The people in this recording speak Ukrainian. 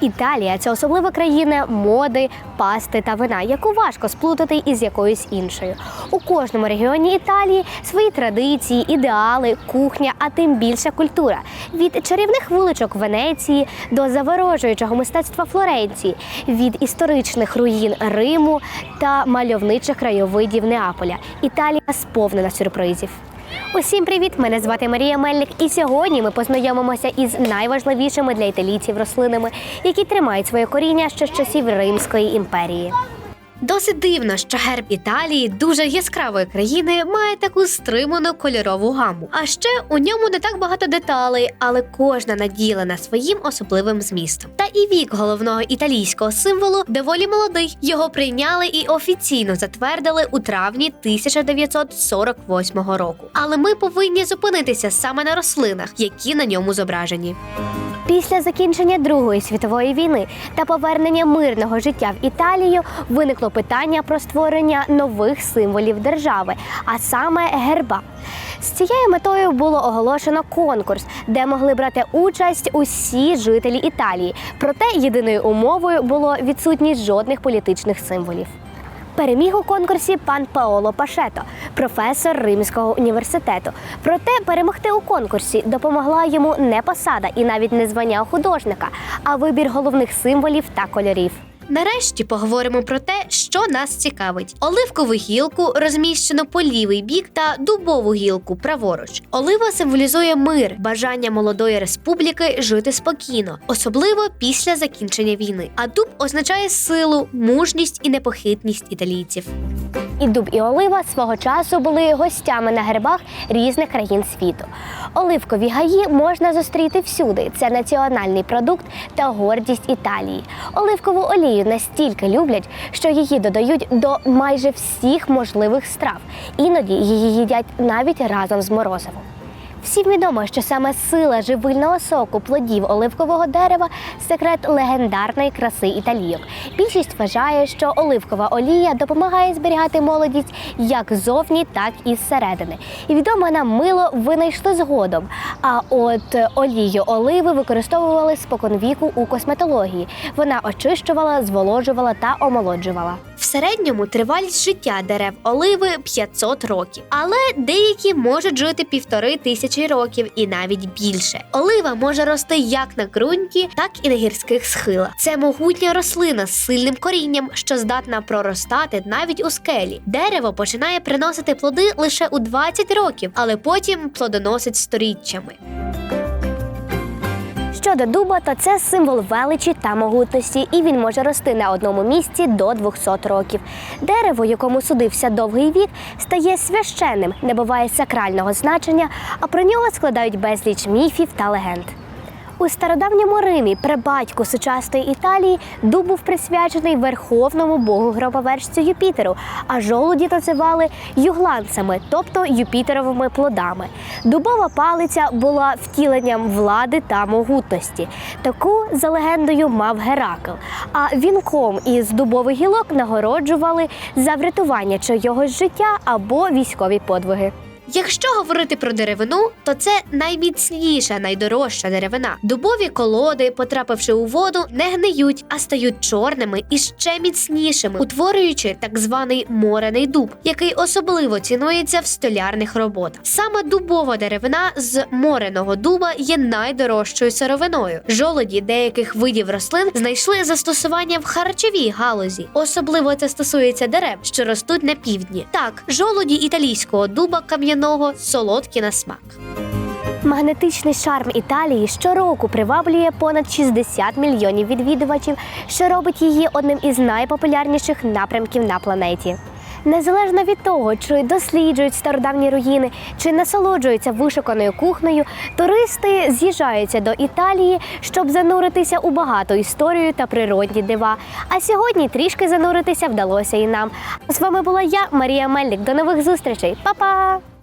Італія це особлива країна моди, пасти та вина, яку важко сплутати із якоюсь іншою. У кожному регіоні Італії свої традиції, ідеали, кухня, а тим більше культура. Від чарівних вуличок Венеції до заворожуючого мистецтва Флоренції, від історичних руїн Риму та мальовничих краєвидів Неаполя. Італія сповнена сюрпризів. Усім привіт! Мене звати Марія Мельник, і сьогодні ми познайомимося із найважливішими для італійців рослинами, які тримають своє коріння ще з часів Римської імперії. Досить дивно, що герб Італії, дуже яскравої країни, має таку стриману кольорову гаму. А ще у ньому не так багато деталей, але кожна наділена своїм особливим змістом. Та і вік головного італійського символу доволі молодий. Його прийняли і офіційно затвердили у травні 1948 року. Але ми повинні зупинитися саме на рослинах, які на ньому зображені. Після закінчення Другої світової війни та повернення мирного життя в Італію виникло питання про створення нових символів держави, а саме герба. З цією метою було оголошено конкурс, де могли брати участь усі жителі Італії. Проте єдиною умовою було відсутність жодних політичних символів. Переміг у конкурсі пан Паоло Пашето, професор Римського університету. Проте перемогти у конкурсі допомогла йому не посада і навіть не звання художника, а вибір головних символів та кольорів. Нарешті поговоримо про те, що нас цікавить: оливкову гілку розміщено по лівий бік та дубову гілку праворуч. Олива символізує мир, бажання молодої республіки жити спокійно, особливо після закінчення війни. А дуб означає силу, мужність і непохитність італійців. І дуб і олива свого часу були гостями на гербах різних країн світу. Оливкові гаї можна зустріти всюди. Це національний продукт та гордість Італії. Оливкову олію настільки люблять, що її додають до майже всіх можливих страв. Іноді її їдять навіть разом з морозивом. Всім відомо, що саме сила живильного соку плодів оливкового дерева секрет легендарної краси італійок. Більшість вважає, що оливкова олія допомагає зберігати молодість як ззовні, так і зсередини. І відоме нам мило винайшли згодом. А от олію оливи використовували споконвіку у косметології. Вона очищувала, зволожувала та омолоджувала. Середньому тривалість життя дерев оливи 500 років, але деякі можуть жити півтори тисячі років і навіть більше. Олива може рости як на ґрунті, так і на гірських схилах. Це могутня рослина з сильним корінням, що здатна проростати навіть у скелі. Дерево починає приносити плоди лише у 20 років, але потім плодоносить сторіччями. Щодо дуба, то це символ величі та могутності, і він може рости на одному місці до 200 років. Дерево, якому судився довгий вік, стає священним, не буває сакрального значення, а про нього складають безліч міфів та легенд. У стародавньому Римі, прабатьку сучасної Італії, дуб був присвячений верховному богу гробовержцю Юпітеру, а жолуді називали югланцями, тобто юпітеровими плодами. Дубова палиця була втіленням влади та могутності. Таку за легендою мав Геракл. А вінком із дубових гілок нагороджували за врятування чогось життя або військові подвиги. Якщо говорити про деревину, то це найміцніша, найдорожча деревина. Дубові колоди, потрапивши у воду, не гниють, а стають чорними і ще міцнішими, утворюючи так званий морений дуб, який особливо цінується в столярних роботах. Саме дубова деревина з мореного дуба є найдорожчою сировиною. Жолоді деяких видів рослин знайшли застосування в харчовій галузі. Особливо це стосується дерев, що ростуть на півдні. Так, жолоді італійського дуба кам'яного солодкі на смак. Магнетичний шарм Італії щороку приваблює понад 60 мільйонів відвідувачів, що робить її одним із найпопулярніших напрямків на планеті. Незалежно від того, чи досліджують стародавні руїни, чи насолоджуються вишуканою кухнею, туристи з'їжджаються до Італії, щоб зануритися у багату історію та природні дива. А сьогодні трішки зануритися вдалося і нам. З вами була я, Марія Мельник. До нових зустрічей, Па-па!